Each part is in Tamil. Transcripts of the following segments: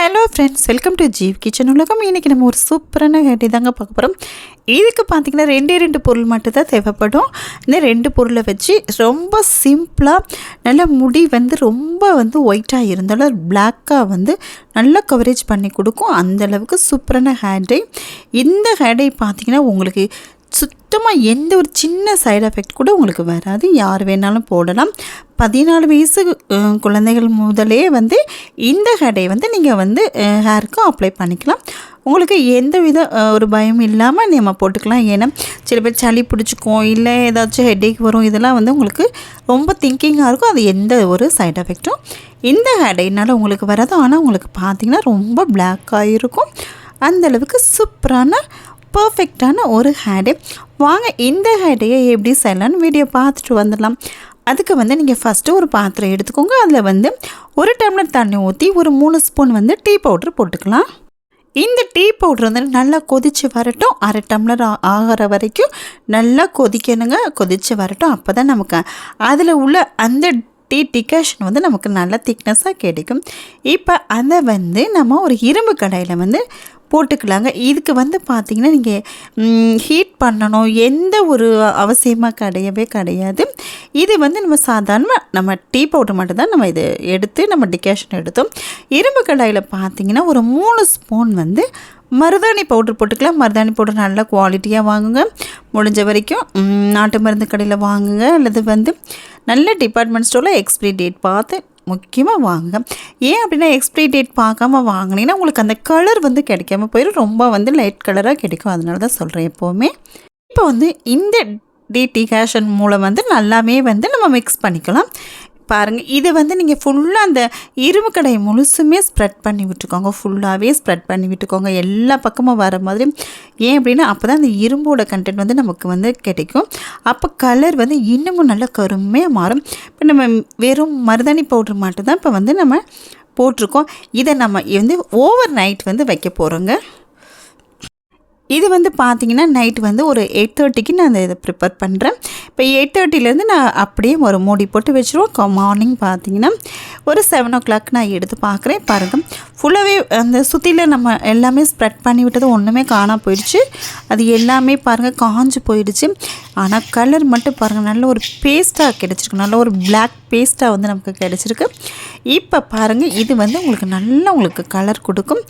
Hello friends welcome to Jeev kitchen உலகம் இன்றைக்கி நம்ம ஒரு சூப்பரான ஹேட்டி தாங்க பார்க்க போகிறோம் இதுக்கு பார்த்திங்கன்னா ரெண்டே ரெண்டு பொருள் மட்டும் தான் தேவைப்படும். இந்த ரெண்டு பொருளை வச்சு ரொம்ப சிம்பிளாக நல்ல முடி வந்து ரொம்ப வந்து ஒயிட்டாக இருந்தாலும் பிளாக்காக வந்து நல்லா கவரேஜ் பண்ணி கொடுக்கும். அந்தளவுக்கு சூப்பரான ஹேர் இந்த ஹேர் பார்த்திங்கன்னா உங்களுக்கு சுத்தமாக எந்த ஒரு சின்ன சைடு எஃபெக்ட் கூட உங்களுக்கு வராது. யார் வேணாலும் போடலாம். பதினாலு வயசு குழந்தைகள் முதலே வந்து இந்த ஹேடை வந்து நீங்கள் வந்து ஹேருக்கு அப்ளை பண்ணிக்கலாம். உங்களுக்கு எந்த வித ஒரு பயம் இல்லாமல் நம்ம போட்டுக்கலாம். ஏன்னா சில பேர் சளி பிடிச்சிக்கும் இல்லை ஏதாச்சும் ஹெட்டேக் வரும் இதெல்லாம் வந்து உங்களுக்கு ரொம்ப திங்கிங்காக இருக்கும். அது எந்த ஒரு சைடு எஃபெக்ட்டும் இந்த ஹேடைனால் உங்களுக்கு வராது. ஆனால் உங்களுக்கு பார்த்தீங்கன்னா ரொம்ப பிளாக்காக இருக்கும் அந்தளவுக்கு சூப்பரான பர்ஃபெக்டான ஒரு ஹேடு வாங்க இந்த ஹேடையை எப்படி செய்யலான்னு வீடியோ பார்த்துட்டு வந்துடலாம். அதுக்கு வந்து நீங்கள் ஃபஸ்ட்டு ஒரு பாத்திரம் எடுத்துக்கோங்க. அதில் வந்து ஒரு டம்ளர் தண்ணி ஊற்றி ஒரு மூணு ஸ்பூன் வந்து டீ பவுட்ரு போட்டுக்கலாம். இந்த டீ பவுட்ரு வந்து நல்லா கொதித்து வரட்டும். அரை டம்ளர் ஆகிற வரைக்கும் நல்லா கொதிக்கணுங்க. கொதித்து வரட்டும். அப்போ தான் நமக்கு அதில் உள்ள அந்த டீ டிகாஷன் வந்து நமக்கு நல்ல திக்னஸாக கிடைக்கும். இப்போ அதை வந்து நம்ம ஒரு இரும்பு கடாயில் வந்து போட்டுக்கலாங்க. இதுக்கு வந்து பார்த்திங்கன்னா நீங்கள் ஹீட் பண்ணணும். எந்த ஒரு அவசியமாக கிடையவே கிடையாது. இது வந்து நம்ம சாதாரணமாக நம்ம டீ பவுடர் மட்டும்தான் நம்ம இது எடுத்து நம்ம டிகேஷன் எடுத்தோம். இரும்பு கடாயில் பார்த்தீங்கன்னா ஒரு மூணு ஸ்பூன் வந்து மருதாணி பவுடர் போட்டுக்கலாம். மருதாணி பவுடர் நல்ல குவாலிட்டியாக வாங்குங்க. முடிஞ்ச வரைக்கும் நாட்டு மருந்து கடையில் வாங்குங்க. அல்லது வந்து நல்ல டிபார்ட்மெண்ட் ஸ்டோரில் எக்ஸ்பிரி டேட் பார்த்து முக்கியமாக வாங்குங்க. ஏன் அப்படின்னா எக்ஸ்பிரி டேட் பார்க்காம வாங்கினீங்கன்னா உங்களுக்கு அந்த கலர் வந்து கிடைக்காம போயிடும் ரொம்ப வந்து லைட் கலராக கிடைக்கும். அதனால தான் சொல்கிறேன் எப்போவுமே. இப்போ வந்து இந்த டிடிகேஷன் மூலம் வந்து நல்லாவே வந்து நம்ம மிக்ஸ் பண்ணிக்கலாம். பாருங்கள் இது வந்து நீங்கள் ஃபுல்லாக அந்த இரும்பு கடை முழுசுமே ஸ்ப்ரெட் பண்ணி விட்டுக்கோங்க. ஃபுல்லாகவே ஸ்ப்ரெட் பண்ணி விட்டுக்கோங்க. எல்லா பக்கமும் வர மாதிரி. ஏன் அப்படின்னா அப்போ தான் அந்த இரும்போட கண்டென்ட் வந்து நமக்கு வந்து கிடைக்கும். அப்போ கலர் வந்து இன்னமும் நல்லா கருமையாக மாறும். இப்போ நம்ம வெறும் மருதாணி பவுடர் மட்டும்தான் இப்போ வந்து நம்ம போட்டிருக்கோம். இதை நம்ம வந்து ஓவர் நைட் வந்து வைக்க போகிறோங்க இது வந்து பார்த்தீங்கன்னா நைட் வந்து ஒரு எயிட் தேர்ட்டிக்கு நான் இதை ப்ரிப்பேர் பண்ணுறேன் இப்போ எயிட் தேர்ட்டிலேருந்து நான் அப்படியே ஒரு மூடி போட்டு வச்சுருவோம். மார்னிங் பார்த்தீங்கன்னா ஒரு செவன் ஓ கிளாக் நான் எடுத்து பார்க்குறேன் பாருங்கள் ஃபுல்லாகவே அந்த சுற்றியில் நம்ம எல்லாமே ஸ்ப்ரெட் பண்ணி விட்டது ஒன்றுமே காணாம போயிடுச்சு. அது எல்லாமே பாருங்கள் காஞ்சு போயிடுச்சு. ஆனால் கலர் மட்டும் பாருங்கள் நல்ல ஒரு பேஸ்ட்டாக கிடச்சிருக்கு. நல்ல ஒரு பிளாக் பேஸ்ட்டாக வந்து நமக்கு கிடச்சிருக்கு. இப்போ பாருங்கள் இது வந்து உங்களுக்கு நல்லா உங்களுக்கு கலர் கொடுக்கும்.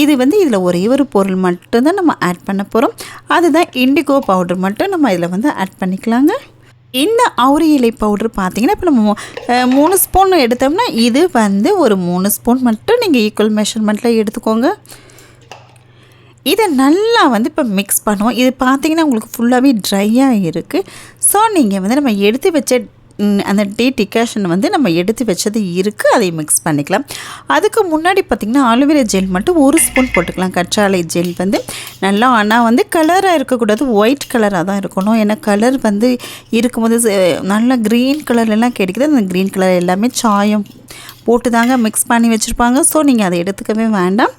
இது வந்து இதில் ஒரே ஒரு பொருள் மட்டும்தான் நம்ம ஆட் பண்ண போகிறோம் அதுதான் இண்டிகோ பவுடர் மட்டும் நம்ம இதில் வந்து ஆட் பண்ணிக்கலாங்க. இந்த அவுரி இலை பவுடர் பார்த்தீங்கன்னா இப்போ நம்ம மூணு ஸ்பூன் எடுத்தோம்னா இது வந்து ஒரு மூணு ஸ்பூன் மட்டும் நீங்கள் ஈக்குவல் மெஷர்மெண்ட்டில் எடுத்துக்கோங்க. இதை நல்லா வந்து இப்போ மிக்ஸ் பண்ணுவோம். இது பார்த்தீங்கன்னா உங்களுக்கு ஃபுல்லாகவே ட்ரையாக இருக்குது ஸோ நீங்கள் வந்து நம்ம எடுத்து வச்ச அந்த டீ டிகாஷன் வந்து நம்ம எடுத்து வச்சது இருக்குது அதை மிக்ஸ் பண்ணிக்கலாம். அதுக்கு முன்னாடி பார்த்திங்கன்னா ஆலுவேரா ஜெல் மட்டும் ஒரு ஸ்பூன் போட்டுக்கலாம். கற்றாழை ஜெல் வந்து நல்லா ஆனால் வந்து கலராக இருக்கக்கூடாது. ஒயிட் கலராக தான் இருக்கணும். ஏன்னா கலர் வந்து இருக்கும்போது நல்லா க்ரீன் கலர்லாம் கிடைக்குது. அந்த க்ரீன் கலர் எல்லாமே சாயம் போட்டு தாங்க மிக்ஸ் பண்ணி வச்சுருப்பாங்க. ஸோ நீங்கள் அதை எடுத்துக்கவே வேண்டாம்.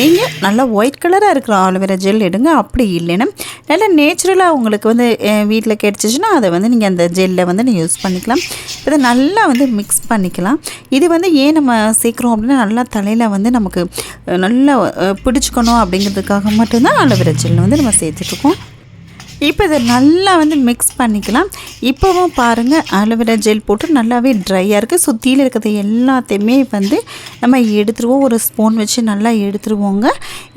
நீங்கள் நல்லா ஒயிட் கலராக இருக்கிற ஆலோவேரா ஜெல் எடுங்க. அப்படி இல்லைன்னா நல்லா நேச்சுரலாக உங்களுக்கு வந்து வீட்டில் கிடச்சிச்சின்னா அதை வந்து நீங்கள் அந்த ஜெல்லை வந்து நீங்கள் யூஸ் பண்ணிக்கலாம். இதை நல்லா வந்து மிக்ஸ் பண்ணிக்கலாம். இது வந்து ஏன் நம்ம சேர்க்குறோம் அப்படின்னா நல்லா தலையில் வந்து நமக்கு நல்லா பிடிச்சிக்கணும் அப்படிங்கிறதுக்காக மட்டும்தான் ஆலோவேரா ஜெல் வந்து நம்ம சேர்த்துட்ருக்கோம் இப்போ இதை நல்லா வந்து மிக்ஸ் பண்ணிக்கலாம். இப்போவும் பாருங்கள் அலோவேரா ஜெல் போட்டு நல்லாவே ட்ரையாக இருக்குது சுற்றியில் இருக்கிறது எல்லாத்தையுமே வந்து நம்ம எடுத்துருவோம். ஒரு ஸ்பூன் வச்சு நல்லா எடுத்துருவோங்க.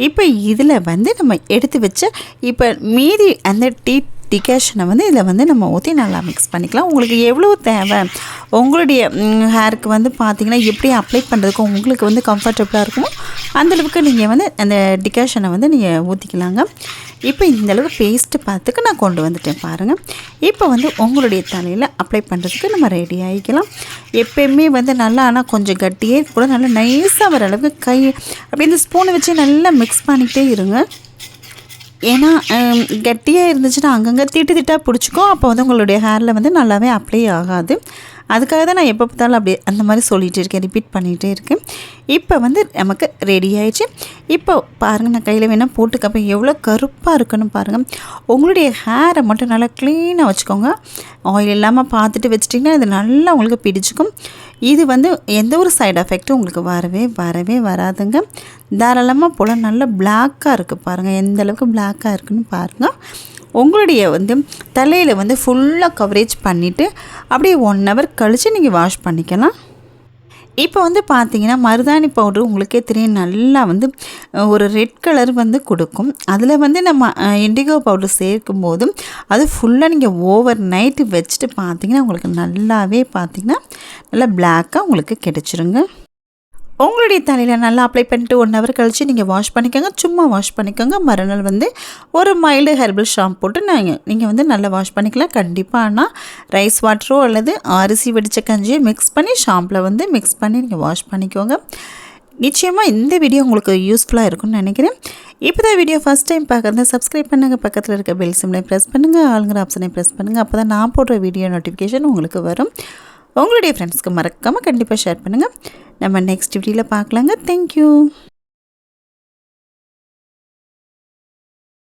இப்போ இதில் வந்து நம்ம எடுத்து வச்ச இப்போ மீதி அந்த டீ டிகாஷனை வந்து இதில் வந்து நம்ம ஊற்றி நல்லா மிக்ஸ் பண்ணிக்கலாம். உங்களுக்கு எவ்வளோ தேவை? உங்களுடைய ஹேருக்கு வந்து பார்த்திங்கன்னா எப்படி அப்ளை பண்ணுறதுக்கும் உங்களுக்கு வந்து கம்ஃபர்டபுளாக இருக்குமோ? அந்தளவுக்கு நீங்கள் வந்து அந்த டிகாஷனை வந்து நீங்கள் ஊற்றிக்கலாங்க இப்போ இந்த அளவு பேஸ்ட்டு பார்த்துக்கு நான் கொண்டு வந்துட்டேன் பாருங்கள் இப்போ வந்து உங்களுடைய தலையில் அப்ளை பண்ணுறதுக்கு நம்ம ரெடி ஆகிக்கலாம் எப்பயுமே வந்து நல்லா ஆனால் கொஞ்சம் கட்டியே கூட நல்லா நைஸாக வர அளவுக்கு கை அப்படியே இந்த ஸ்பூனை வச்சு நல்லா மிக்ஸ் பண்ணிக்கிட்டே இருங்க. ஏன்னா கட்டியாக இருந்துச்சுன்னா அங்கங்கே திட்டு திட்டாக பிடிச்சிக்கும். அப்போ வந்து உங்களுடைய ஹேரில் வந்து நல்லாவே அப்ளை ஆகாது. அதுக்காக தான் நான் எப்போ பார்த்தாலும் அப்படியே அந்த மாதிரி சொல்லிகிட்டே இருக்கேன் ரிப்பீட் பண்ணிகிட்டே இருக்கேன். இப்போ வந்து நமக்கு ரெடி ஆயிடுச்சு. இப்போ பாருங்கள் நான் கையில் வேணால் போட்டுக்கப்போ எவ்வளோ கருப்பாக இருக்குன்னு பாருங்கள் உங்களுடைய ஹேரை மட்டும் நல்லா க்ளீனாக வச்சுக்கோங்க. ஆயில் இல்லாமல் பார்த்துட்டு வச்சிட்டிங்கன்னா இது நல்லா உங்களுக்கு பிடிச்சிக்கும். இது வந்து எந்த ஒரு சைடு எஃபெக்ட்டும் உங்களுக்கு வரவே வரவே வராதுங்க. தாராளமாக போல் நல்லா பிளாக்காக இருக்குது பாருங்கள் எந்த அளவுக்கு பிளாக்காக இருக்குன்னு பாருங்கள் உங்களுடைய வந்து தலையில் வந்து ஃபுல்லாக கவரேஜ் பண்ணிவிட்டு அப்படியே ஒன் ஹவர் கழித்து நீங்கள் வாஷ் பண்ணிக்கலாம். இப்போ வந்து பார்த்தீங்கன்னா மருதாணி பவுடர் உங்களுக்கே தெரியும் நல்லா வந்து ஒரு ரெட் கலர் வந்து கொடுக்கும். அதில் வந்து நம்ம இண்டிகோ பவுடர் சேர்க்கும் போதும் அது ஃபுல்லாக நீங்கள் ஓவர் நைட்டு வச்சுட்டு பார்த்தீங்கன்னா உங்களுக்கு நல்லாவே பார்த்தீங்கன்னா நல்லா பிளாக்காக உங்களுக்கு கிடச்சிருங்க. உங்களுடைய தலையில் நல்லா அப்ளை பண்ணிட்டு ஒன் ஹவர் கழித்து நீங்கள் வாஷ் பண்ணிக்கோங்க. சும்மா வாஷ் பண்ணிக்கோங்க. மறுநாள் வந்து ஒரு மைல்டு ஹெர்பல் ஷாம்பு போட்டு நாங்கள் நீங்கள் வந்து நல்லா வாஷ் பண்ணிக்கலாம். கண்டிப்பாக ஆனால் ரைஸ் வாட்டரோ அல்லது அரிசி வெடித்த கஞ்சியோ மிக்ஸ் பண்ணி ஷாம்பில் வந்து மிக்ஸ் பண்ணி நீங்கள் வாஷ் பண்ணிக்கோங்க. நிச்சயமாக இந்த வீடியோ உங்களுக்கு யூஸ்ஃபுல்லாக இருக்கும்னு நினைக்கிறேன். இப்போ தான் வீடியோ ஃபஸ்ட் டைம் பார்க்குறது சப்ஸ்கிரைப் பண்ணுங்கள் பக்கத்தில் இருக்க பெல் சிம்லை ப்ரெஸ் பண்ணுங்கள் ஆளுங்கிற ஆப்ஷனை ப்ரெஸ் பண்ணுங்கள் அப்போ தான் நான் போடுற வீடியோ நோட்டிஃபிகேஷன் உங்களுக்கு வரும். உங்களுடைய ஃப்ரெண்ட்ஸ்க்கு மறக்காமல் கண்டிப்பாக ஷேர் பண்ணுங்கள் நம்ம நெக்ஸ்ட் வீடியோவில் பார்க்கலாங்க. தேங்க்யூ